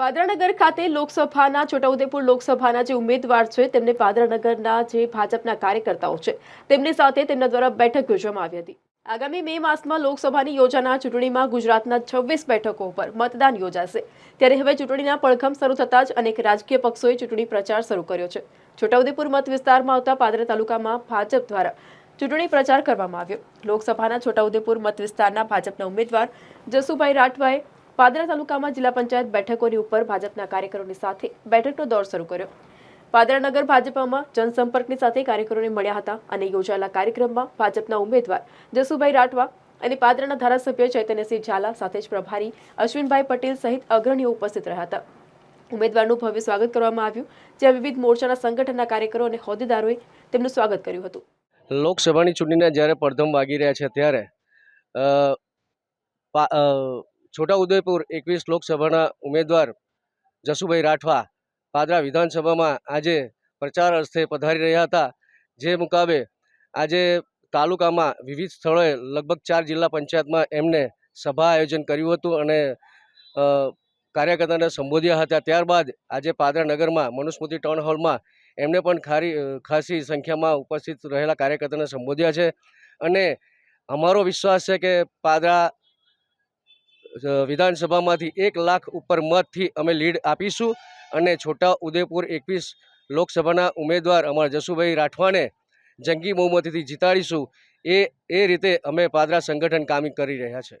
પાદરાનગર ખાતે લોકસભાના, છોટાઉદેપુર લોકસભાના જે ઉમેદવાર છે, તેમને પાદરાનગરના જે ભાજપના કાર્યકર્તાઓ છે, તેમની સાથે તેમના દ્વારા બેઠક યોજવામાં આવી હતી. આગામી મે માસમાં લોકસભાની યોજાનાર ચૂંટણીમાં ગુજરાતના છવ્વીસ બેઠકો ઉપર મતદાન યોજાશે. ત્યારે હવે ચૂંટણીના પડઘમ શરૂ થતાં જ અનેક રાજકીય પક્ષોએ ચૂંટણી પ્રચાર શરૂ કર્યો છે. છોટાઉદેપુર મત વિસ્તારમાં આવતા પાદરા તાલુકામાં ભાજપ દ્વારા ચૂંટણી પ્રચાર કરવામાં આવ્યો. લોકસભાના છોટાઉદેપુર મત વિસ્તારના ભાજપના ઉમેદવાર જસુભાઈ રાઠવાએ પાદરા તાલુકામાં જિલ્લા પંચાયત બેઠકોની ઉપર ભાજપના કાર્યકરોની સાથે બેઠકનો દોર શરૂ કર્યો. પાદરાનગર ભાજપમાં જનસંપર્કની સાથે કાર્યકરોને મળ્યા હતા અને યોજાયેલા કાર્યક્રમમાં ભાજપના ઉમેદવાર જસુભાઈ રાઠવા અને પાદરાના ધારાસભ્ય ચૈતન્યસિંહ ઝાલા સાથે જ પ્રભારી અશ્વિનભાઈ પટેલ સહિત અગ્રણીઓ ઉપસ્થિત રહ્યા હતા. ઉમેદવારનું ભવ્ય સ્વાગત કરવામાં આવ્યું, જ્યાં વિવિધ મોરચાના સંગઠનના કાર્યકરો અને હોદ્દેદારોએ તેમનું સ્વાગત કર્યું હતું. લોકસભાની ચૂંટણીના જ્યારે પડધમ વાગી રહ્યા છે ત્યારે છોટાઉદેપુર એકવીસ લોકસભાના ઉમેદવાર જસુભાઈ રાઠવા પાદરા વિધાનસભામાં આજે પ્રચાર અર્થે પધારી રહ્યા હતા. જે મુકાબે આજે તાલુકામાં વિવિધ સ્થળોએ લગભગ ચાર જિલ્લા પંચાયતમાં એમને સભા આયોજન કર્યું હતું અને કાર્યકર્તાને સંબોધ્યા હતા. ત્યારબાદ આજે પાદરા નગરમાં મનુસ્મૃતિ ટાઉન હોલમાં એમને પણ ખારી ખાસી સંખ્યામાં ઉપસ્થિત રહેલા કાર્યકર્તાને સંબોધ્યા છે. અને અમારો વિશ્વાસ છે કે પાદરા વિધાનસભામાંથી એક લાખ ઉપર મતથી અમે લીડ આપીશું અને છોટા ઉદેપુર એકવીસ લોકસભાના ઉમેદવાર અમારા જસુભાઈ રાઠવાને જંગી બહુમતીથી જીતાડીશું. એ એ રીતે અમે પાદરા સંગઠન કામ કરી રહ્યા છે.